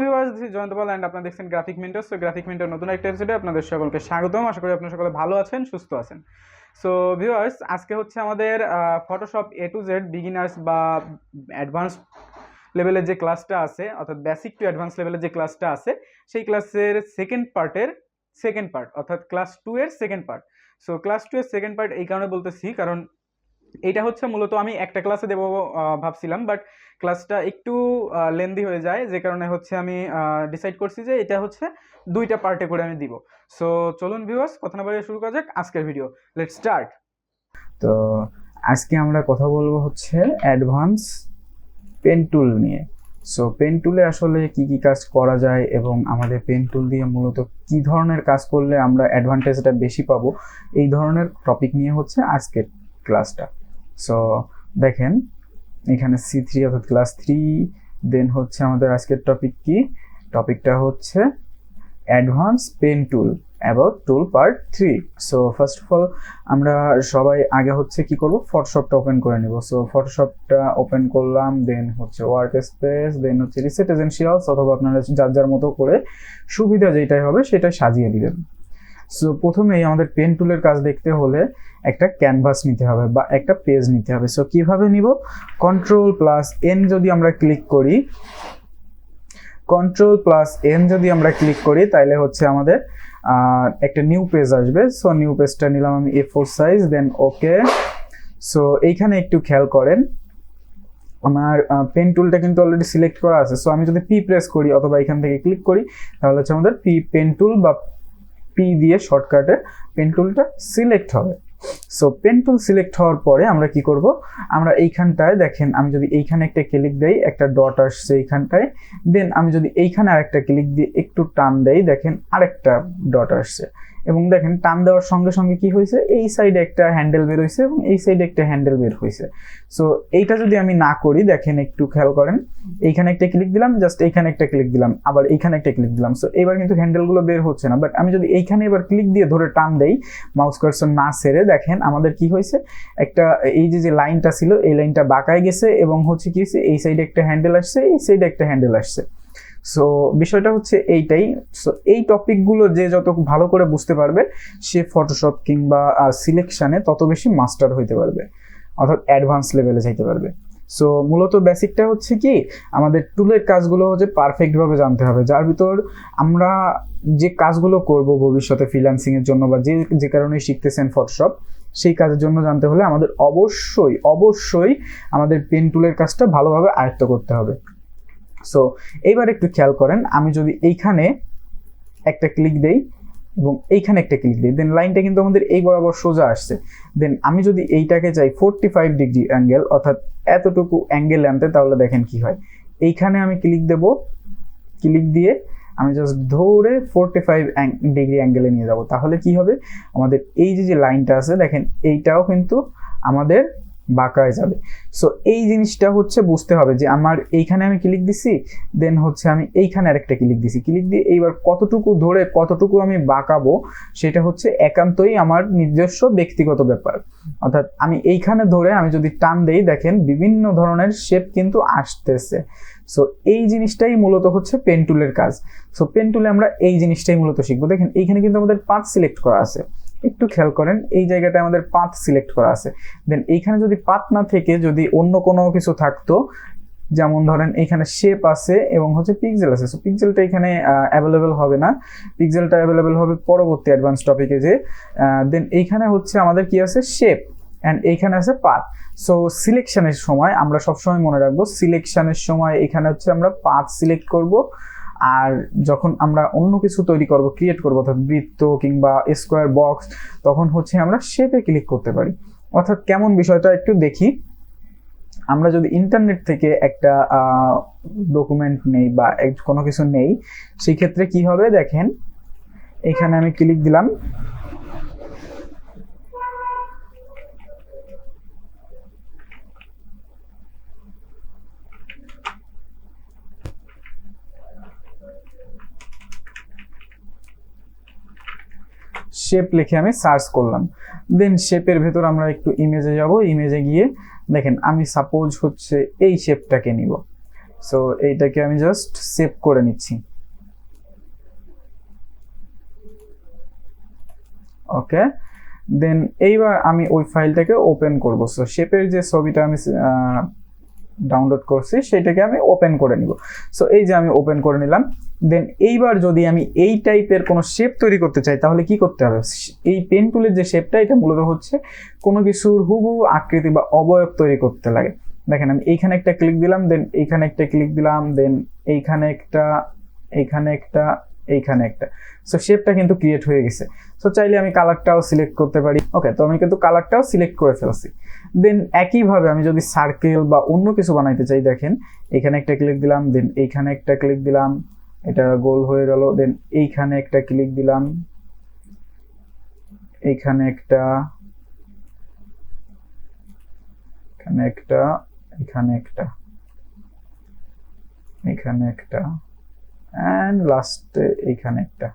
Viewers this Jayanta and আপনারা দেখছেন graphic minter so graphic minter নতুন একটা এপিসোডে আপনাদের সকলকে স্বাগতম। আশা করি আপনারা সকলে ভালো আছেন, সুস্থ আছেন। সো ভিউয়ার্স আজকে হচ্ছে আমাদের Photoshop A to Z beginners বা অ্যাডভান্স লেভেলের যে ক্লাসটা আছে, অর্থাৎ বেসিক টু অ্যাডভান্স লেভেলের যে ক্লাসটা আছে, সেই ক্লাসের সেকেন্ড পার্টের সেকেন্ড পার্ট অর্থাৎ ক্লাস টু এর second part so class two এর সেকেন্ড পার্ট এই কারণে বলতেছি, কারণ এইটা হচ্ছে মূলত আমি একটা ক্লাসে দেবো ভাবছিলাম বাট ক্লাসটা একটু লেন্দি হয়ে যায়, যে কারণে হচ্ছে আমি ডিসাইড করছি যে এটা হচ্ছে দুইটা পার্টে করে আমি দিব। সো চলুন ভিউয়ার্স কথা না বাড়িয়ে শুরু করা যাক আজকের ভিডিও লেট স্টার্ট তো, আজকে আমরা কথা বলব হচ্ছে অ্যাডভান্স পেন টুল নিয়ে। সো পেন টুলে আসলে কি কি কাজ করা যায় এবং আমাদের পেন টুল দিয়ে মূলত কি ধরনের কাজ করলে আমরা অ্যাডভান্টেজটা বেশি পাবো, এই ধরনের টপিক নিয়ে হচ্ছে আজকের ক্লাসটা সো দেখেন, এখানে সি থ্রি অর্থাৎ ক্লাস থ্রি দেন হচ্ছে আমাদের আজকের টপিক কি? টপিকটা হচ্ছে advance pen tool about tool part three so first of all আমরা সবাই আগে হচ্ছে কি করব? ফটোশপটা ওপেন করে নিব। সো ফটোশপটা ওপেন করলাম দেন হচ্ছে ওয়ার্ক স্পেস দেন হচ্ছে রিসেট এজেন্সিয়ালস অথবা আপনারা যার যার মতো করে সুবিধা যেটাই হবে সেটা সাজিয়ে দিবেন। সো প্রথমেই আমাদের পেন টুলের কাজ দেখতে হলে একটা ক্যানভাস নিতে হবে বা একটা পেজ নিতে হবে। সো কীভাবে নিব? কন্ট্রোল প্লাস এন যদি আমরা ক্লিক করি কন্ট্রোল প্লাস এন যদি আমরা ক্লিক করি তাহলে হচ্ছে আমাদের একটা নিউ পেজ আসবে। সো নিউ পেজটা নিলাম আমি A four size then okay so এইখানে একটু খেয়াল করেন, আমার পেন টুলটা কিন্তু অলরেডি সিলেক্ট করা আছে। সো আমি যদি পি প্রেস করি অথবা এখান থেকে ক্লিক করি, তাহলে হচ্ছে আমাদের পি পেন টুল বা পি দিয়ে শর্টকাটে পেন টুলটা সিলেক্ট হবে। সো পেন টুল সিলেক্ট হওয়ার পরে আমরা কি করব? আমরা এইখানটায় দেখেন, আমি যদি এইখানে একটা ক্লিক দেই, একটা ডট আসছে এইখানটায় দেন আমি যদি এইখানে আরেকটা ক্লিক দিয়ে একটু টান দেই, দেখেন আরেকটা ডট আসছে। এবং দেখেন, টান দেওয়ার সঙ্গে সঙ্গে কি হয়েছে? এই সাইডে একটা হ্যান্ডেল বের হয়েছে এবং এই সাইডে একটা হ্যান্ডেল বের হয়েছে। সো এইটা যদি আমি না করি, দেখেন একটু খেয়াল করেন, এইখানে একটা ক্লিক দিলাম জাস্ট এইখানে একটা ক্লিক দিলাম, আবার এইখানে একটা ক্লিক দিলাম। সো এবার কিন্তু হ্যান্ডেলগুলো বের হচ্ছে না বাট আমি যদি এইখানে এবার ক্লিক দিয়ে ধরে টান দেই মাউস কার্সর না সেরে দেখেন আমাদের কি হয়েছে? একটা, এই যে যে লাইনটা ছিল, এই লাইনটা বাঁকায় গেছে এবং হচ্ছে কি হয়েছে? এই সাইডে একটা হ্যান্ডেল আসছে, এই সাইডে একটা হ্যান্ডেল আসছে। সো বিষয়টা হচ্ছে এইটাই। সো এই টপিকগুলো যে যত ভালো করে বুঝতে পারবে, সে ফটোশপ কিংবা সিলেকশনে তত বেশি মাস্টার হইতে পারবে। অর্থাৎ অ্যাডভান্স লেভেলে যাইতে পারবে। সো মূলত বেসিকটা হচ্ছে কি, আমাদের টুলের কাজগুলো হচ্ছে পারফেক্টভাবে জানতে হবে। যার ভিতর আমরা যে কাজগুলো করব ভবিষ্যতে ফ্রিল্যান্সিংয়ের জন্য বা যে যে কারণে শিখতেছেন ফটোশপ সেই কাজের জন্য জানতে হলে আমাদের অবশ্যই অবশ্যই আমাদের পেন টুলের কাজটা ভালোভাবে আয়ত্ত করতে হবে। সো এইবার একটু খেয়াল করেন, আমি যদি এইখানে একটা ক্লিক দেই এবং এইখানে একটা ক্লিক দিই দেন লাইনটা কিন্তু আমাদের এই বরাবর সোজা আসছে। দেন আমি যদি এইটাকে চাই ফোরটি ফাইভ ডিগ্রি অ্যাঙ্গেল অর্থাৎ এতটুকু অ্যাঙ্গেল আনতে তাহলে দেখেন কি হয়। এইখানে আমি ক্লিক দেব ক্লিক দিয়ে আমি জাস্ট ধরে ফোরটি ফাইভ ডিগ্রি অ্যাঙ্গেলে নিয়ে যাব। তাহলে কি হবে? আমাদের এই যে যে লাইনটা আছে, দেখেন, এইটাও কিন্তু আমাদের বাঁকায় যাবে। সো এই জিনিসটা হচ্ছে বুঝতে হবে যে আমার এইখানে আমি ক্লিক দিছি দেন হচ্ছে আমি এইখানে আরেকটা ক্লিক দিছি। ক্লিক দিয়ে এইবার কতটুকু ধরে কতটুকু আমি বাঁকাবো, সেটা হচ্ছে একান্তই আমার নিজস্ব ব্যক্তিগত ব্যাপার। অর্থাৎ আমি এইখানে ধরে আমি যদি টান দেই, দেখেন বিভিন্ন ধরনের শেপ কিন্তু আসতেছে। সো এই জিনিসটাই মূলত হচ্ছে পেন টুলের কাজ। সো পেন টুলে আমরা এই জিনিসটাই মূলত শিখব। দেখেন, এইখানে কিন্তু আমাদের পাঁচ সিলেক্ট করা আছে। একটু খেয়াল করেন, এই জায়গাটায় আমাদের পাথ সিলেক্ট করা আছে। দেন এইখানে যদি পাথ না থেকে যদি অন্য কোনো কিছু থাকতো, যেমন ধরেন এখানে শেপ আছে এবং হচ্ছে পিক্সেল আছে। সো পিক্সেলটা এখানে অ্যাভেলেবেল হবে না। পিক্সেলটা অ্যাভেলেবেল হবে পরবর্তী অ্যাডভান্স টপিকে যে দেন এইখানে হচ্ছে আমাদের কি আছে? শেপ অ্যান্ড এইখানে আছে পাথ। সো সিলেকশনের সময় আমরা সবসময় মনে রাখব সিলেকশনের সময় এখানে হচ্ছে আমরা পাথ সিলেক্ট করব। আর যখন আমরা অন্য কিছু তৈরি করব ক্রিয়েট করব, অর্থাৎ বৃত্ত কিংবা স্কোয়ার বক্স তখন হচ্ছে আমরা শেপে ক্লিক করতে পারি। অর্থাৎ কেমন বিষয়টা একটু দেখি। আমরা যদি ইন্টারনেট থেকে একটা ডকুমেন্ট নেই বা কোনো কিছু নেই সেই ক্ষেত্রে কি হবে দেখেন? এখানে আমি ক্লিক দিলাম। শেপ লিখে আমি সার্চ করলাম। দেন শেপের ভেতর আমরা একটু ইমেজে যাব। ইমেজে গিয়ে দেখেন, আমি সাপোজ হচ্ছে এই শেপটাকে নিব। সো এইটাকে আমি জাস্ট সেভ করে নিচ্ছি। ওকে দেন এইবার আমি ওই ফাইলটাকে ওপেন করব। সো শেপের যে ছবিটা আমি ডাউনলোড করছি, সেটাকে আমি ওপেন করে নিব। সো এই যে আমি ওপেন করে নিলাম দেন এইবার যদি আমি এই টাইপের কোনো শেপ তৈরি করতে চাই, তাহলে কি করতে হবে? এই পেন টুলের যে শেপটা এটা মূলত হচ্ছে কোনো কিছুর হুবহু আকৃতি বা অবয়ব তৈরি করতে লাগে। দেখেন, আমি এইখানে একটা ক্লিক দিলাম দেন এইখানে একটা ক্লিক দিলাম দেন এইখানে একটা এইখানে একটা এইখানে একটা। সো শেপটা কিন্তু ক্রিয়েট হয়ে গেছে। সো চাইলে আমি কালারটাও সিলেক্ট করতে পারি। ওকে তো আমি কিন্তু কালারটাও সিলেক্ট করে ফেলছি। দেন একইভাবে আমি যদি সার্কেল বা অন্য কিছু বানাইতে চাই, দেখেন, এখানে একটা ক্লিক দিলাম দেন এইখানে একটা ক্লিক দিলাম, এটা গোল হয়ে গেল দেন এইখানে একটা ক্লিক দিলাম, এইখানে একটা, এখানে একটা এখানে একটা এখানে একটা। অ্যান্ড লাস্টে এইখানে একটা।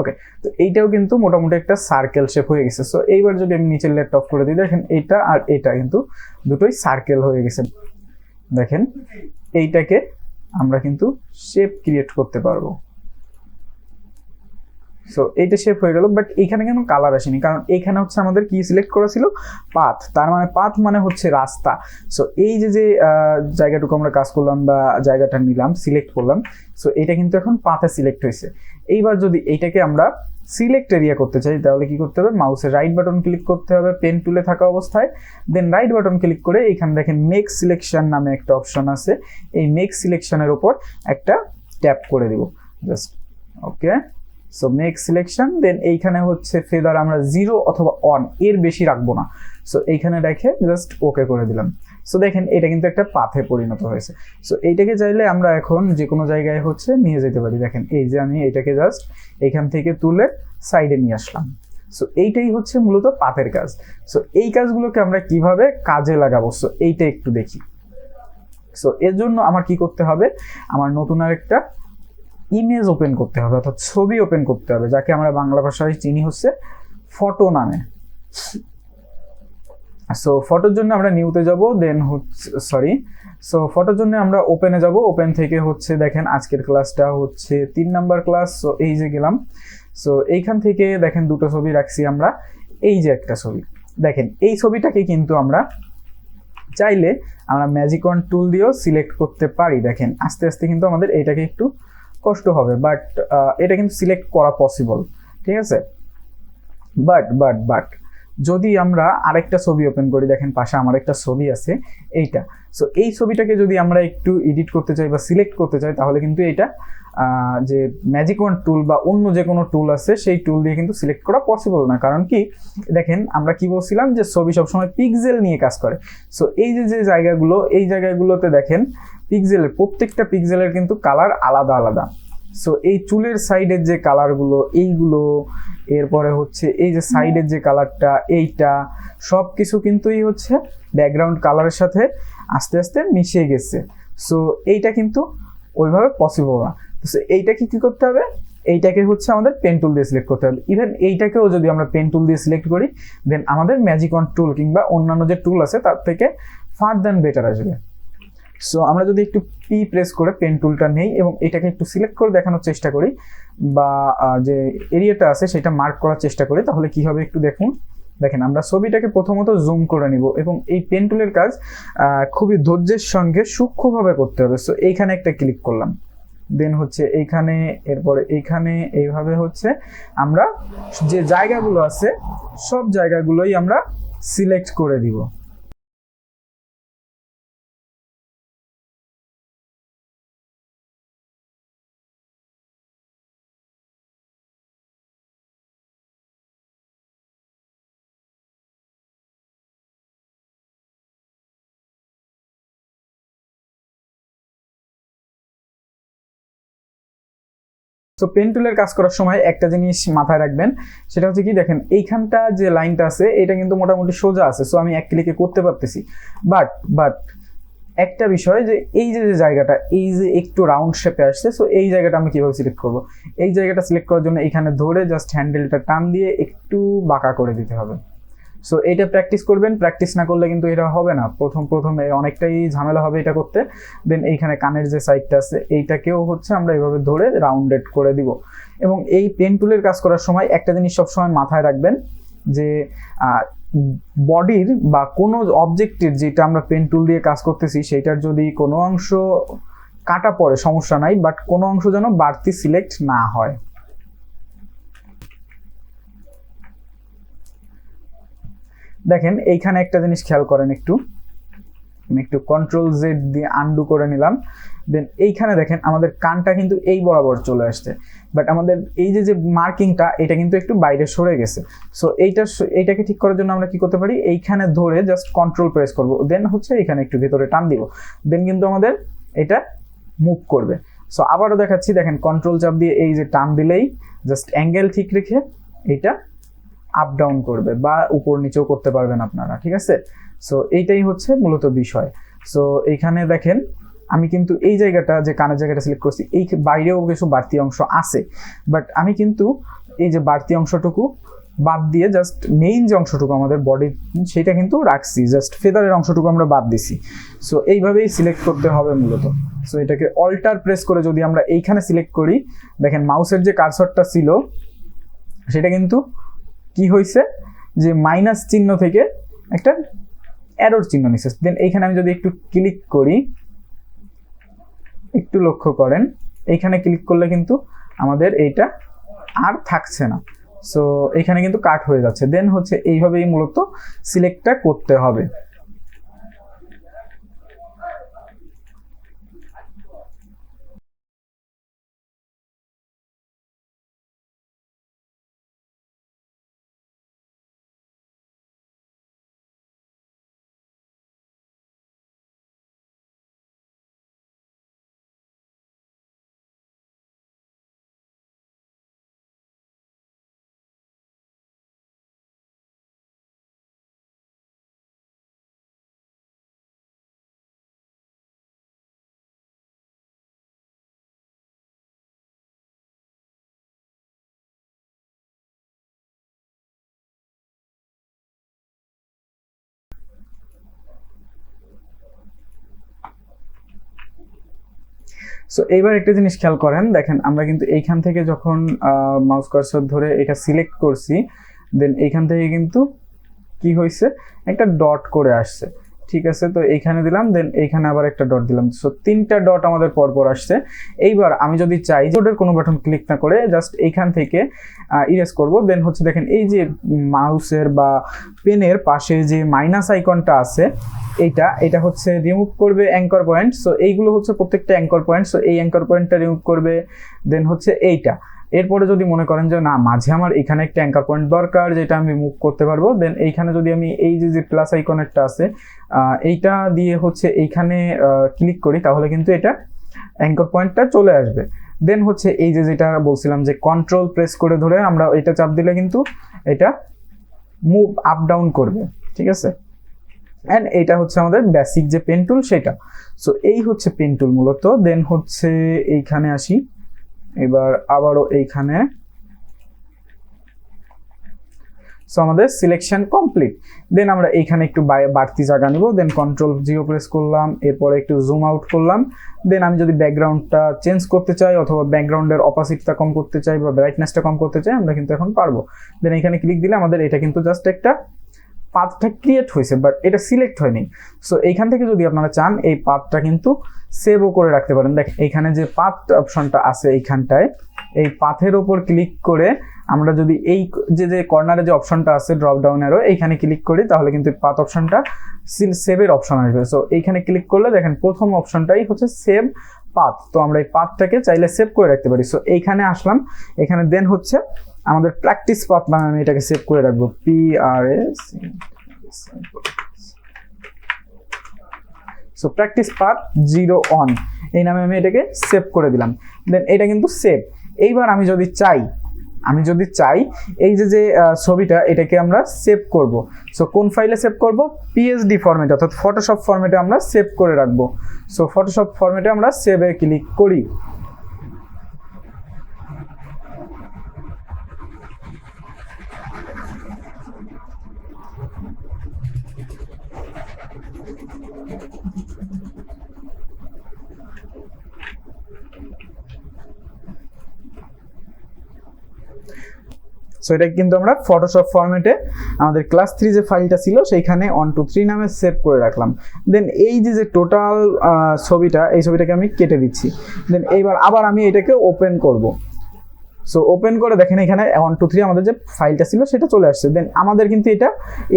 ওকে তো এইটাও কিন্তু মোটামুটি একটা সার্কেল শেপ হয়ে গেছে। সো এইবার যদি আমি নিচের অফ করে দিই, দেখেন এইটা আর এটা কিন্তু দুটোই সার্কেল হয়ে গেছে। দেখেন, এইটাকে আমরা কিন্তু শেপ ক্রিয়েট করতে পারব। সো এইটা শেপ হয়ে গেল বাট এখানে কেন কালার আসেনি? কারণ এখানে হচ্ছে আমাদের কি সিলেক্ট করা ছিল পাথ। তার মানে পাথ মানে হচ্ছে রাস্তা। সো এই যে যে জায়গাটুকু আমরা কাজ করলাম বা জায়গাটা নিলাম সিলেক্ট করলাম সো এটা কিন্তু এখন পাথে সিলেক্ট হয়েছে। এইবার যদি এইটাকে আমরা সিলেক্ট এরিয়া করতে চাই, তাহলে কি করতে হবে? মাউসের রাইট বাটন ক্লিক করতে হবে পেন টুলে থাকা অবস্থায়। দেন রাইট বাটন ক্লিক করে এখানে দেখেন মেক সিলেকশন নামে একটা অপশন আছে। এই মেক সিলেকশনের উপর একটা ট্যাপ করে দিব। Just okay so make selection then এইখানে হচ্ছে ফেদার আমরা জিরো অথবা অন এর বেশি রাখব না। সো এইখানে রেখে জাস্ট ওকে করে দিলাম। সো দেখেন এটা কিন্তু একটা পাথে পরিণত হয়েছে। সো এইটাকে চাইলে আমরা এখন যে কোনো জায়গায় হচ্ছে নিয়ে যেতে পারি। দেখেন, এই যে আমি এটাকে জাস্ট এখান থেকে তুলে সাইডে নিয়ে আসলাম। সো এইটাই হচ্ছে মূলত পাথের কাজ। সো এই কাজগুলোকে আমরা কীভাবে কাজে লাগাবো? সো এইটা একটু দেখি। সো এর জন্য আমার কি করতে হবে? আমার নতুন আরেকটা ইমেজ ওপেন করতে হবে অর্থাৎ ছবি ওপেন করতে হবে, যাকে আমরা বাংলা ভাষায় চিনি হচ্ছে ফটো নামে। সো ফটোর জন্য আমরা নিউতে যাব দেন হচ্ছে সরি সো ফটোর জন্য আমরা ওপেনে যাব ওপেন থেকে হচ্ছে দেখেন আজকের ক্লাসটা হচ্ছে তিন নাম্বার ক্লাস সো এই যে গেলাম। সো এইখান থেকে দেখেন দুটো ছবি রাখছি আমরা, এই যে একটা ছবি। দেখেন, এই ছবিটাকে কিন্তু আমরা চাইলে আমরা ম্যাজিকন টুল দিয়েও সিলেক্ট করতে পারি। দেখেন, আস্তে আস্তে কিন্তু আমাদের এইটাকে একটু কষ্ট হবে বাট এটা কিন্তু সিলেক্ট করা পসিবল ঠিক আছে? বাট বাট বাট যদি আমরা আরেকটা ছবি ওপেন করি, দেখেন পাশে আমার একটা ছবি আছে, এইটা। সো এই ছবিটাকে যদি আমরা একটু এডিট করতে চাই বা সিলেক্ট করতে চাই, তাহলে কিন্তু এটা যে ম্যাজিক ওয়ান টুল বা অন্য যে কোনো টুল আছে, সেই টুল দিয়ে কিন্তু সিলেক্ট করা পসিবল না। কারণ কি? দেখেন, আমরা কি বলছিলাম যে ছবি সবসময় পিক্সেল নিয়ে কাজ করে। সো এই যে যে জায়গাগুলো, এই জায়গাগুলোতে দেখেন পিক্সেলের প্রত্যেকটা পিক্সেলের কিন্তু কালার আলাদা আলাদা। সো এই চুলের সাইডের যে কালারগুলো এইগুলো, এরপরে হচ্ছে এই যে সাইডের যে কালারটা এইটা সব কিছু কিন্তু এই হচ্ছে ব্যাকগ্রাউন্ড কালারের সাথে আস্তে আস্তে মিশে গেছে। সো এইটা কিন্তু ওইভাবে পসিবল না। তো এইটাকে কি করতে হবে? এইটাকে হচ্ছে আমাদের পেন টুল দিয়ে সিলেক্ট করতে হবে। ইভেন এইটাকেও যদি আমরা পেন টুল দিয়ে সিলেক্ট করি দেন আমাদের ম্যাজিক অন টুল কিংবা অন্যান্য যে টুল আছে, তার থেকে ফার দেন বেটার আসবে। সো আমরা যদি একটু পি প্রেস করে পেন টুলটা নেই এবং এটাকে একটু সিলেক্ট করে দেখানোর চেষ্টা করি বা যে এরিয়াটা আছে সেটা মার্ক করার চেষ্টা করি, তাহলে কি হবে একটু দেখুন। দেখেন, আমরা ছবিটাকে প্রথমত জুম করে নিব এবং এই পেন টুলের কাজ খুবই ধৈর্যের সঙ্গে সূক্ষ্মভাবে করতে হবে। সো এইখানে একটা ক্লিক করলাম। দেন হচ্ছে এইখানে, এরপরে এইখানে, এইভাবে হচ্ছে আমরা যে জায়গাগুলো আছে, সব জায়গাগুলোই আমরা সিলেক্ট করে দিব। তো পেন টুলের কাজ করার সময় একটা জিনিস মাথায় রাখবেন, সেটা হচ্ছে কি, দেখেন, এইখানটা যে লাইনটা আছে, এটা কিন্তু মোটামুটি সোজা আছে সো আমি এক ক্লিকে করতে পারতেছি। বাট বাট একটা বিষয় যে এই যে যে জায়গাটা, এই যে একটু রাউন্ড শেপে আসছে সো এই জায়গাটা আমি কীভাবে সিলেক্ট করব? এই জায়গাটা সিলেক্ট করার জন্য এখানে ধরে জাস্ট হ্যান্ডেলটা টান দিয়ে একটু বাঁকা করে দিতে হবে। সো এটা প্র্যাকটিস করবেন। প্র্যাকটিস না করলে কিন্তু এটা হবে না। প্রথম প্রথম অনেকটাই ঝামেলা হবে এটা করতে। দেন এইখানে কানের যে সাইডটা আছে, এইটাকেও হচ্ছে আমরা এইভাবে ধরে রাউন্ডেড করে দিব। এবং এই পেন টুলের কাজ করার সময় একটা জিনিস সবসময় মাথায় রাখবেন যে বডির বা কোনো অবজেক্টের যেটা আমরা পেন টুল দিয়ে কাজ করতেছি, সেটার যদি কোনো অংশ কাটা পড়ে, সমস্যা নাই বাট কোনো অংশ যেন বাড়তি সিলেক্ট না হয়। দেখেন, এইখানে একটা জিনিস খেয়াল করেন একটু। আমি একটু কন্ট্রোল জেড দিয়ে আন্ডু করে নিলাম। দেন এইখানে দেখেন, আমাদের কানটা কিন্তু এই বরাবর চলে আসছে। বাট আমাদের এই যে যে মার্কিংটা এটা কিন্তু একটু বাইরে সরে গেছে। সো এইটা এইটাকে ঠিক করার জন্য আমরা কি করতে পারি? এইখানে ধরে জাস্ট কন্ট্রোল প্রেস করব। দেন হচ্ছে এখানে একটু ভেতরে টান দিব। দেন কিন্তু আমাদের এটা মুভ করবে। সো আবারও দেখাচ্ছি, দেখেন কন্ট্রোল চাপ দিয়ে এই যে টান দিলেই জাস্ট অ্যাঙ্গেল ঠিক রেখে এটা আপ ডাউন করবে বা উপর নিচেও করতে পারবেন আপনারা, ঠিক আছে? সো এইটাই হচ্ছে মূলত বিষয়। সো এইখানে দেখেন, আমি কিন্তু এই জায়গাটা, যে কানের জায়গাটা সিলেক্ট করছি, এই বাইরেও কিছু বাড়তি অংশ আছে। বাট আমি কিন্তু এই যে বাড়তি অংশটুকু বাদ দিয়ে জাস্ট মেইন যে অংশটুকু আমাদের বডির সেটা কিন্তু রাখছি জাস্ট ফেদারের অংশটুকু আমরা বাদ দিছি। সো এইভাবেই সিলেক্ট করতে হবে মূলত। সো এটাকে অল্টার প্রেস করে যদি আমরা এইখানে সিলেক্ট করি, দেখেন মাউসের যে কারসরটা ছিল, সেটা কিন্তু কি হয়েছে যে মাইনাস চিহ্ন থেকে একটা অ্যারোর চিহ্ন নিচ্ছে দেন এইখানে আমি যদি একটু ক্লিক করি, একটু লক্ষ্য করেন, এইখানে ক্লিক করলে কিন্তু আমাদের এইটা আর থাকছে না। সো এখানে কিন্তু কাট হয়ে যাচ্ছে। দেন হচ্ছে এইভাবেই মূলত সিলেক্টটা করতে হবে। সো এবার একটা জিনিস খেয়াল করেন, দেখেন আমরা কিন্তু এইখান থেকে যখন মাউস কার্সর ধরে এটা সিলেক্ট করছি দেন এইখান থেকে কিন্তু কি হয়েছে একটা ডট করে আসছে। ঠিক আছে, তো এইখানে দিলাম দেন এইখানে আবার একটা ডট দিলাম। সো তিনটা ডট আমাদের পরপর আসছে। এইবার আমি যদি চাই জোটের কোনো বাটন ক্লিক না করে জাস্ট এইখান থেকে ইরেজ করব। দেন হচ্ছে দেখেন, এই যে মাউসের বা পেনের পাশে যে মাইনাস আইকনটা আছে, এইটা এটা হচ্ছে রিমুভ করবে অ্যাঙ্কর পয়েন্ট সো এইগুলো হচ্ছে প্রত্যেকটা অ্যাঙ্কর পয়েন্ট সো এই অ্যাঙ্কর পয়েন্টটা রিমুভ করবে দেন হচ্ছে এইটা। এরপরে যদি মনে করেন যে, না, মাঝে আমার এখানে একটা অ্যাঙ্কার পয়েন্ট দরকার যেটা আমি মুভ করতে পারব দেন এইখানে যদি আমি এই যে যে প্লাস আইকনেরটা আছে এইটা দিয়ে হচ্ছে এইখানে ক্লিক করি, তাহলে কিন্তু এটা অ্যাঙ্কর পয়েন্টটা চলে আসবে। দেন হচ্ছে এই যে, যেটা বলছিলাম যে কন্ট্রোল প্রেস করে ধরে আমরা এটা চাপ দিলে কিন্তু এটা মুভ আপ ডাউন করবে, ঠিক আছে? অ্যান্ড এটা হচ্ছে আমাদের বেসিক যে পেন টুল সেটা। সো এই হচ্ছে পেন টুল মূলত। দেন হচ্ছে এইখানে আসি। এবার আবারও এইখানে। সো আমাদের সিলেকশন কমপ্লিট দেন আমরা এইখানে একটু বাড়তি জায়গা নিব দেন কন্ট্রোল জিও প্রেস করলাম, এরপরে একটু জুম আউট করলাম। দেন আমি যদি ব্যাকগ্রাউন্ডটা চেঞ্জ করতে চাই অথবা ব্যাকগ্রাউন্ডের অপাসিটটা কম করতে চাই বা ব্রাইটনেসটা কম করতে চাই, আমরা কিন্তু এখন পারব। দেন এখানে ক্লিক দিলে আমাদের এটা কিন্তু জাস্ট একটা পাথটা ক্রিয়েট হয়েছে বাট এটা সিলেক্ট হয়নি। সো এইখান থেকে যদি আপনারা চান, এই পাথটা কিন্তু সেভও করে রাখতে পারেন। দেখ, এইখানে যে পাথ অপশনটা আছে এইখানটায়, এই পাথের ওপর ক্লিক করে আমরা যদি এই যে যে কর্নারে যে অপশনটা আছে ড্রপ ডাউনেরও এইখানে ক্লিক করি, তাহলে কিন্তু পাথ অপশনটা সেভের অপশন আসবে। সো এইখানে ক্লিক করলে দেখেন প্রথম অপশনটাই হচ্ছে সেভ পাথ তো আমরা এই পাথটাকে চাইলে সেভ করে রাখতে পারি। সো এইখানে আসলাম, এখানে দেন হচ্ছে আমাদের প্র্যাকটিস পাথ মানে আমি এটাকে সেভ করে রাখব। P R S so practice path zero on এই নামে আমি এটাকে সেভ করে দিলাম। দেন এটা কিন্তু সেভ এইবার আমি যদি চাই, আমি যদি চাই, এই যে যে ছবিটা, এটাকে আমরা সেভ করব। সো কোন ফাইলে সেভ করব? পিএইচডি ফরম্যাটে অর্থাৎ ফটোশপ ফরম্যাটে আমরা সেভ করে রাখব। সো ফটোশপ ফরম্যাটে আমরা সেভে ক্লিক করি। সো এটা কিন্তু আমরা ফটোশপ ফরম্যাটে আমাদের ক্লাস থ্রি যে ফাইলটা ছিল, সেইখানে ওয়ান টু থ্রি নামে সেভ করে রাখলাম। দেন এই যে যে টোটাল ছবিটা, এই ছবিটাকে আমি কেটে দিচ্ছি। দেন এইবার আবার আমি এটাকে ওপেন করব। সো ওপেন করে দেখেন এখানে ওয়ান টু থ্রি আমাদের যে ফাইলটা ছিল, সেটা চলে আসছে। দেন আমাদের কিন্তু এটা,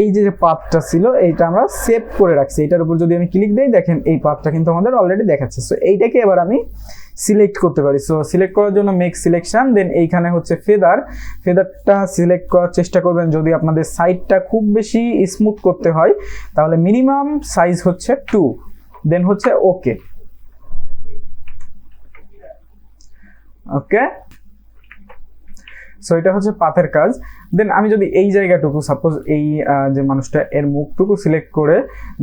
এই যে পাথটা ছিল, এইটা আমরা সেভ করে রাখছি। এটার উপর যদি আমি ক্লিক দিই, দেখেন এই পাথটা কিন্তু আমাদের অলরেডি দেখাচ্ছে। সো এইটাকে এবার আমি সিলেক্ট করতে পারি। সো সিলেক্ট করার জন্য মেক সিলেকশন দেন এইখানে হচ্ছে ফেদার ফেদারটা সিলেক্ট করার চেষ্টা করবেন। যদি আপনাদের সাইডটা খুব বেশি স্মুথ করতে হয়, তাহলে মিনিমাম সাইজ হচ্ছে টু দেন হচ্ছে ওকে ওকে সো এটা হচ্ছে পাথের কাজ। দেন আমি যদি এই জায়গাটুকু সাপোজ এই যে মানুষটা এর মুখটুকু সিলেক্ট করে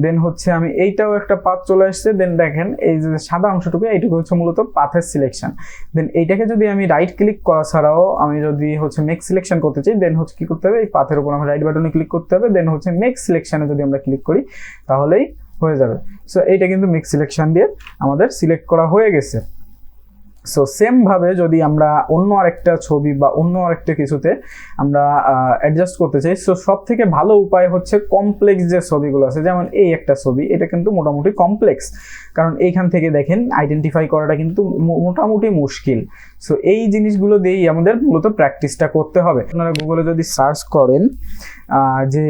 দেন হচ্ছে আমি এইটাও একটা পাথ চলে আসছে। দেন দেখেন, এই যে সাদা অংশটুকু, এইটুকু হচ্ছে মূলত পাথের সিলেকশন দেন এইটাকে যদি আমি রাইট ক্লিক করা ছাড়াও আমি যদি হচ্ছে মেক সিলেকশন করতে চাই দেন হচ্ছে কি করতে হবে? এই পাথের উপর আমার রাইট বাটনে ক্লিক করতে হবে। দেন হচ্ছে মেক সিলেকশনে যদি আমরা ক্লিক করি, তাহলেই হয়ে যাবে। সো এইটা কিন্তু মেক সিলেকশন দিয়ে আমাদের সিলেক্ট করা হয়ে গেছে। সো সেম ভাবে যদি আমরা অন্য আরেকটা ছবি বা অন্য আরেকটা কিছুতে আমরা অ্যাডজাস্ট করতে চাই সো সব থেকে ভালো উপায় হচ্ছে কমপ্লেক্স যে ছবিগুলো আছে, যেমন এই একটা ছবি, এটা কিন্তু মোটামুটি কমপ্লেক্স কারণ এইখান থেকে দেখেন আইডেন্টিফাই করাটা কিন্তু মোটামুটি মুশকিল। সো এই জিনিসগুলো দিয়েই আমাদের মূলত প্র্যাকটিসটা করতে হবে। আপনারা গুগলে যদি সার্চ করেন যে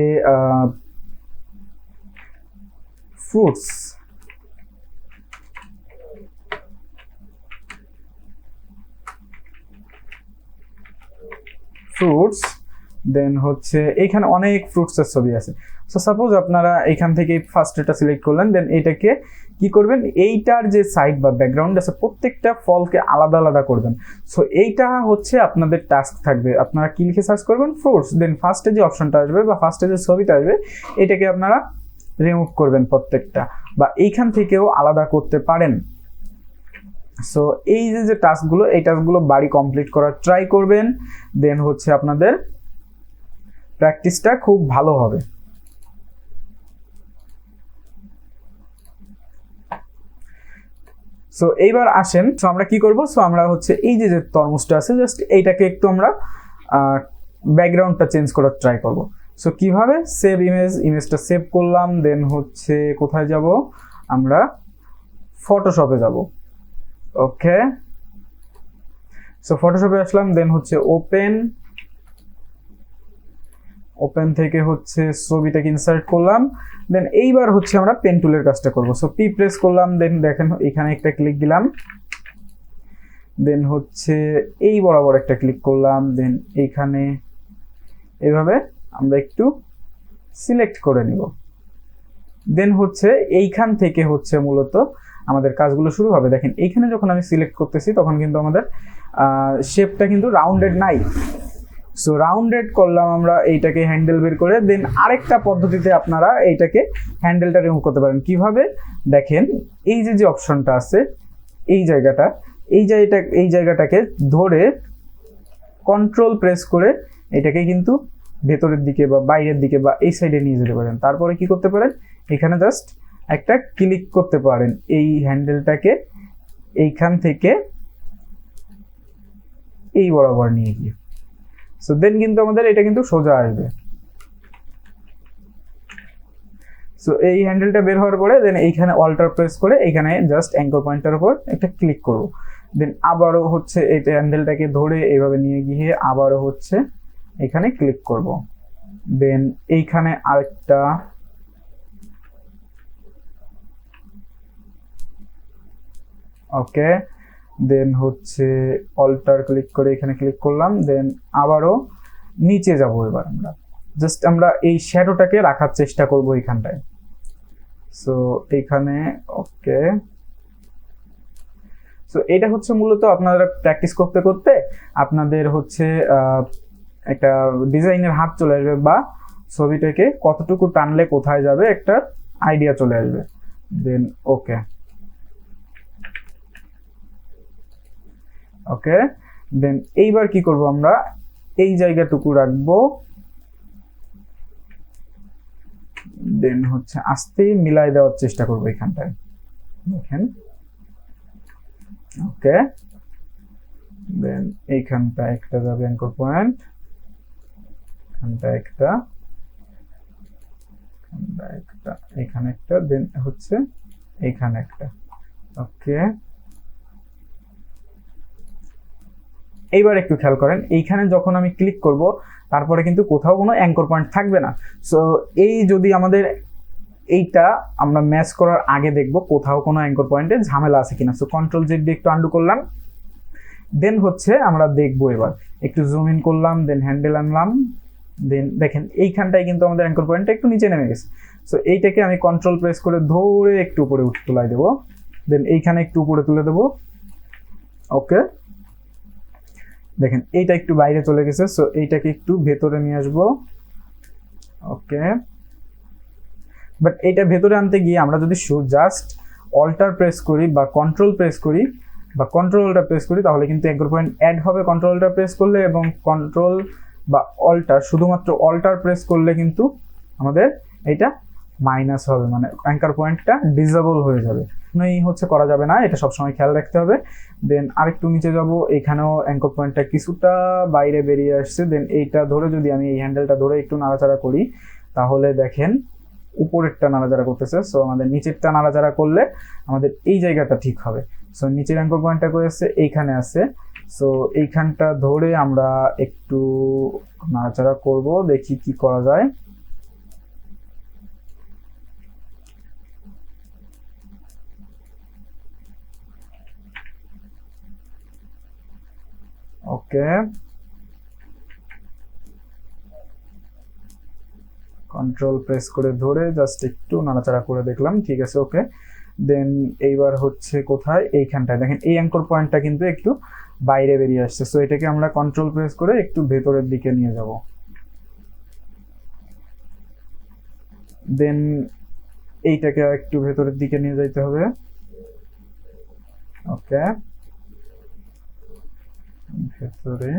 ফ্রুটস ফ্রুটস দেন হচ্ছে এখানে অনেক ফ্রুটসের ছবি আছে। সো সাপোজ আপনারা এখান থেকে ফার্স্ট এটা সিলেক্ট করলেন দেন এটাকে কি করবেন? এইটার যে সাইড বা ব্যাকগ্রাউন্ড আছে, প্রত্যেকটা ফলকে আলাদা আলাদা করবেন। সো এইটা হচ্ছে আপনাদের টাস্ক থাকবে। আপনারা কি লিখে সার্চ করবেন? ফ্রুটস দেন ফার্স্টে যে অপশনটা আসবে বা ফার্স্টে যে ছবিটা আসবে, এটাকে আপনারা রিমুভ করবেন প্রত্যেকটা বা এইখান থেকেও আলাদা করতে পারেন। সো এই যে যে টাস্কগুলো এই টাস্কগুলো বাড়ি কমপ্লিট করার ট্রাই করবেন দেন হচ্ছে আপনাদের প্র্যাকটিসটা খুব ভালো হবে। সো এইবার আসেন সো আমরা কি করব? সো আমরা হচ্ছে এই যে যে তরমুজটা আছে জাস্ট এইটাকে একটু আমরা ব্যাকগ্রাউন্ডটা চেঞ্জ করার ট্রাই করব। সো কীভাবে? সেভ ইমেজ ইমেজটা সেভ করলাম দেন হচ্ছে কোথায় যাব? আমরা ফটোশপে যাব। ওকে সো ফটোশপে আসলাম দেন হচ্ছে ওপেন ওপেন থেকে হচ্ছে ছবিটাকে ইনসার্ট করলাম। দেন এইবার হচ্ছে আমরা পেন টুলের কাজটা করব। সো পি প্রেস করলাম দেন দেখেন এখানে একটা ক্লিক দিলাম। দেন হচ্ছে এই বরাবর একটা ক্লিক করলাম। দেন এইখানে এইভাবে আমরা একটু সিলেক্ট করে নিব। দেন হচ্ছে এইখান থেকে হচ্ছে মূলত আমাদের কাজগুলো শুরু হবে। দেখেন, এইখানে যখন আমি সিলেক্ট করতেছি, তখন কিন্তু আমাদের শেপটা কিন্তু রাউন্ডেড নাই। সো রাউন্ডেড করলাম আমরা এইটাকে হ্যান্ডেল বের করে দেন আরেকটা পদ্ধতিতে আপনারা এইটাকে হ্যান্ডেলটা রিমুভ করতে পারেন। কীভাবে? দেখেন, এই যে যে অপশনটা আছে, এই জায়গাটা এই জায়গাটা এই জায়গাটাকে ধরে কন্ট্রোল প্রেস করে এটাকে কিন্তু ভেতরের দিকে বা বাইরের দিকে বা এই সাইডে নিয়ে যেতে পারেন। তারপরে কি করতে পারেন? এখানে জাস্ট একটা ক্লিক করতে পারেন। এই হ্যান্ডেলটাকে এইখান থেকে এই বরাবর নিয়ে গিয়ে। সো দেন কিন্তু আমাদের এটা কিন্তু সোজা আসবে। সো এই হ্যান্ডেলটা বের হওয়ার পরে দেন এইখানে অল্টার প্রেস করে এইখানে জাস্ট অ্যাঙ্কর পয়েন্টের উপর একটা ক্লিক করব। দেন আবারও হচ্ছে এই হ্যান্ডেলটাকে ধরে এইভাবে নিয়ে গিয়ে আবারও হচ্ছে এখানে ক্লিক করব। দেন এইখানে আরেকটা ওকে দেন হচ্ছে অল্টার ক্লিক করে এখানে ক্লিক করলাম দেন আবারও নিচে যাব এবার আমরা। জাস্ট আমরা এই শ্যাডোটাকে রাখার চেষ্টা করব এইখানটায় সো এইখানে ওকে। সো এটা হচ্ছে মূলত আপনারা প্র্যাকটিস করতে করতে আপনাদের হচ্ছে একটা ডিজাইনের হাত চলে আসবে বা ছবিটাকে কতটুকু টানলে কোথায় যাবে একটা আইডিয়া চলে আসবে। দেন ওকে ওকে দেন এইবার কি করব আমরা? এই জায়গাটুকু রাখব। দেন হচ্ছে আস্তেই মিলাই দেওয়ার চেষ্টা করব এখানটায়। দেখেন। ওকে দেন এইখানটা একটা যাবে অ্যাঙ্কর পয়েন্ট এখানটা একটা। একটা। এখানে একটা দেন হচ্ছে এইখানে একটা। ওকে এইবার একটু খেয়াল করেন, এইখানে যখন আমি ক্লিক করব, তারপরে কিন্তু কোথাও কোনো অ্যাঙ্কর পয়েন্ট থাকবে না। সো এই যদি আমাদের এইটা আমরা ম্যাচ করার আগে দেখব কোথাও কোনো অ্যাঙ্কর পয়েন্টে ঝামেলা আছে কিনা। সো কন্ট্রোল জেড দিয়ে একটু আন্ডু করলাম। দেন হচ্ছে আমরা দেখব এবার। একটু জুম ইন করলাম দেন হ্যান্ডেল আনলাম দেন দেখেন এইখানটায় কিন্তু আমাদের অ্যাঙ্কর পয়েন্টটা একটু নিচে নেমে গেছে। সো এইটাকে আমি কন্ট্রোল প্রেস করে ধরে একটু উপরে তুলাই দেবো। দেন এইখানে একটু উপরে তুলে দেবো। ওকে দেখেন, এইটা একটু বাইরে চলে গেছে সো এইটাকে একটু ভেতরে নিয়ে আসব। ওকে বাট এইটা ভেতরে আনতে গিয়ে আমরা যদি জাস্ট অল্টার প্রেস করি বা কন্ট্রোল প্রেস করি, বা কন্ট্রোলটা প্রেস করি, তাহলে কিন্তু অ্যাঙ্কর পয়েন্ট অ্যাড হবে কন্ট্রোলটা প্রেস করলে এবং কন্ট্রোল বা অল্টার শুধুমাত্র অল্টার প্রেস করলে কিন্তু আমাদের এটা মাইনাস হবে মানে অ্যাঙ্কার পয়েন্টটা ডিজেবল হয়ে যাবে। এই হচ্ছে করা যাবে না, এটা সবসময় খেয়াল রাখতে হবে। দেন আরেকটু নিচে যাব, এখানেও অ্যাঙ্কর পয়েন্টটা কিছুটা বাইরে বেরিয়ে আসছে। দেন এইটা ধরে যদি আমি এই হ্যান্ডেলটা ধরে একটু নাড়াচাড়া করি, তাহলে দেখেন উপরেরটা নাড়াচাড়া করতেছে। সো আমাদের নিচেরটা নাড়াচাড়া করলে আমাদের এই জায়গাটা ঠিক হবে। সো নিচের অ্যাঙ্কর পয়েন্টটা করে আছে এইখানে আছে সো এইখানটা ধরে আমরা একটু নাড়াচাড়া করব, দেখি কি করা যায়। ওকে কন্ট্রোল প্রেস করে ধরে জাস্ট একটু নাড়াচাড়া করে দেখলাম, ঠিক আছে ওকে দেন এইবার হচ্ছে কোথায়? এইখানটায়। দেখেন, এই অ্যাঙ্কর পয়েন্টটা কিন্তু একটু বাইরে বেরিয়ে আসছে। সো এটাকে আমরা কন্ট্রোল প্রেস করে একটু ভেতরের দিকে নিয়ে যাব। দেন এইটাকে একটু ভেতরের দিকে নিয়ে যাইতে হবে। ওকে ভেতরে।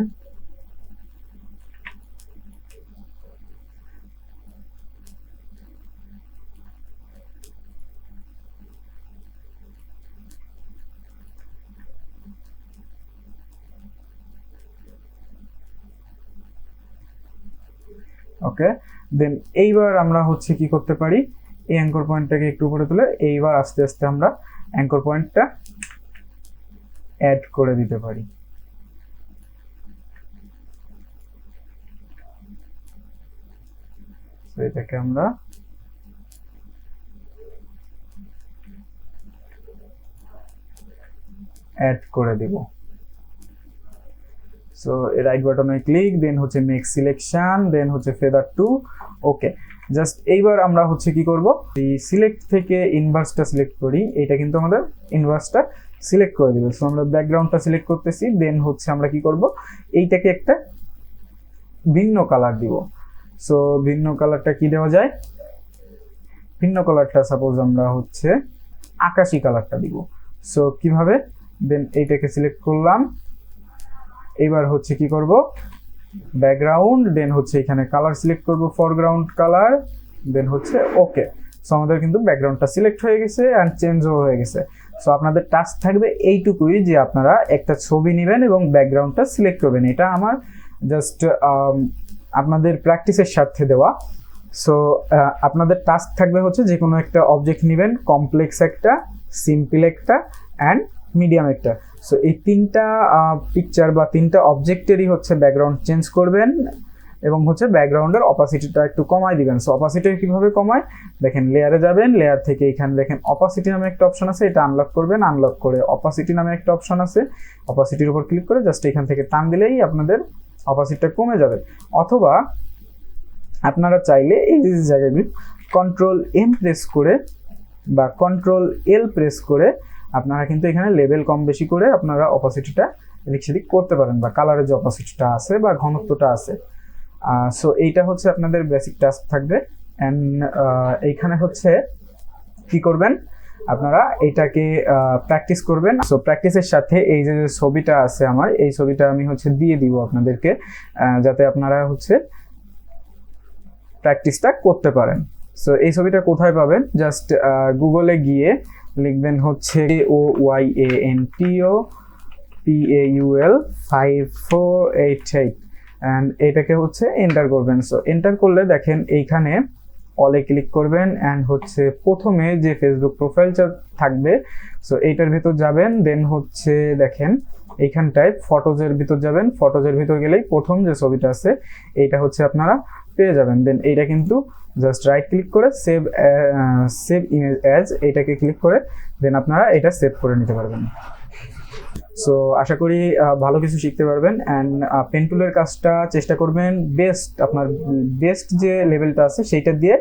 ওকে দেন এইবার আমরা হচ্ছে কি করতে পারি? এই অ্যাঙ্কর পয়েন্টটাকে একটু উপরে তুলে এইবার আস্তে আস্তে আমরা অ্যাঙ্কর পয়েন্টটা অ্যাড করে দিতে পারি। তো এটাকে আমরা অ্যাড করে দিব। সো রাইট বাটনে ক্লিক দেন হচ্ছে মেক সিলেকশন দেন হচ্ছে ফেদার টু ওকে জাস্ট এইবার আমরা হচ্ছে কি করব? এই সিলেক্ট থেকে ইনভার্সটা সিলেক্ট করি এটা কিন্তু আমাদের ইনভার্সটা সিলেক্ট করে দিবে। সো আমরা ব্যাকগ্রাউন্ডটা সিলেক্ট করতেছি দেন হচ্ছে আমরা কি করব? এইটাকে একটা ভিন্ন কালার দিব। সো ভিন্ন কালারটা কি দেওয়া যায়? ভিন্ন কালারটা সাপোজ আমরা হচ্ছে আকাশি কালারটা দিব। সো কীভাবে? দেন এইটাকে সিলেক্ট করলাম। এবার হচ্ছে কি করব? ব্যাকগ্রাউন্ড দেন হচ্ছে এখানে কালার সিলেক্ট করব ফরগ্রাউন্ড কালার দেন হচ্ছে ওকে সো আমাদের কিন্তু ব্যাকগ্রাউন্ডটা সিলেক্ট হয়ে গেছে অ্যান্ড চেঞ্জও হয়ে গেছে। সো আপনাদের টাস্ক থাকবে এইটুকুই যে আপনারা একটা ছবি নেবেন এবং ব্যাকগ্রাউন্ডটা সিলেক্ট করবেন। এটা আমার জাস্ট আপনাদের প্র্যাকটিসের স্বার্থে দেওয়া। সো আপনাদের টাস্ক থাকবে হচ্ছে যে কোনো একটা অবজেক্ট নেবেন কমপ্লেক্স একটা সিম্পল একটা অ্যান্ড মিডিয়াম একটা। সো এই তিনটা পিকচার বা তিনটা অবজেক্টেরই হচ্ছে ব্যাকগ্রাউন্ড চেঞ্জ করবেন এবং হচ্ছে ব্যাকগ্রাউন্ডের অপাসিটিটা একটু কমাই দিবেন। সো অপাসিটি কীভাবে কমায়? দেখেন লেয়ারে যাবেন লেয়ার থেকে এখানে দেখেন অপাসিটি নামে একটা অপশন আছে, এটা আনলক করবেন আনলক করে অপাসিটি নামে একটা অপশন আছে। অপাসিটির উপর ক্লিক করে জাস্ট এখান থেকে টান দিলেই আপনাদের অপাসিটিটা কমে যাবে। অথবা আপনারা চাইলে এই যে জায়গাগুলি কন্ট্রোল এম প্রেস করে বা কন্ট্রোল এল প্রেস করে আপনারা কিন্তু এখানে লেভেল কম বেশি করে আপনারা অপাসিটিটা এদিক সেদিক করতে পারেন বা কালারের যে অপাসিটিটা আছে বা ঘনত্বটা আছে। সো এইটা হচ্ছে আপনাদের বেসিক টাস্ক থাকবে। অ্যান্ড এইখানে হচ্ছে কি করবেন? আপনারা এটাকে প্র্যাকটিস করবেন। সো প্র্যাকটিসের সাথে এই যে ছবিটা আছে আমার, এই ছবিটা আমি হচ্ছে দিয়ে দিব আপনাদেরকে যাতে আপনারা হচ্ছে প্র্যাকটিসটা করতে পারেন। সো এই ছবিটা কোথায় পাবেন? জাস্ট গুগলে গিয়ে লিখবেন হচ্ছে O Y A N T O P A U L five four eight eight and এটাকে হচ্ছে এন্টার করবেন। সো এন্টার করলে দেখেন এইখানে অলে ক্লিক করবেন অ্যান্ড হচ্ছে প্রথমে যে ফেসবুক প্রোফাইলটা থাকবে সো এইটার ভিতর যাবেন দেন হচ্ছে দেখেন এইখানটায় ফটোজের ভিতর যাবেন ফটোজের ভিতর গেলেই প্রথম যে ছবিটা আছে, এইটা হচ্ছে আপনারা পেয়ে যাবেন। দেন এইটা কিন্তু জাস্ট রাইট ক্লিক করে সেভ সেভ ইমেজ অ্যাজ এইটাকে ক্লিক করে দেন আপনারা এটা সেভ করে নিতে পারবেন। সো আশা করি ভালো কিছু শিখতে পারবেন। অ্যান্ড পেন টুলের কাজটা চেষ্টা করবেন বেস্ট আপনার বেস্ট যে লেভেলটা আছে সেইটা দিয়ে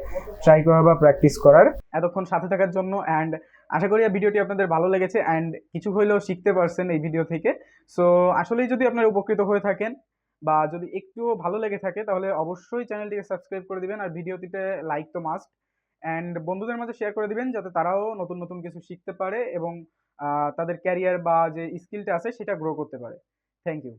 ট্রাই করা বা প্র্যাকটিস করার। এতক্ষণ সাথে থাকার জন্য অ্যান্ড আশা করি ভিডিওটি আপনাদের ভালো লেগেছে অ্যান্ড কিছু হইলেও শিখতে পারছেন এই ভিডিও থেকে। সো আসলেই যদি আপনারা উপকৃত হয়ে থাকেন, বা যদি একটুও ভালো লেগে থাকে, তাহলে অবশ্যই চ্যানেলটিকে সাবস্ক্রাইব করে দিবেন, আর ভিডিওটিতে লাইক তো মাস্ট অ্যান্ড বন্ধুদের মাঝে শেয়ার করে দিবেন, যাতে তারাও নতুন নতুন কিছু শিখতে পারে এবং তাদের ক্যারিয়ার বা যে স্কিলটা আছে সেটা গ্রো করতে পারে। Thank you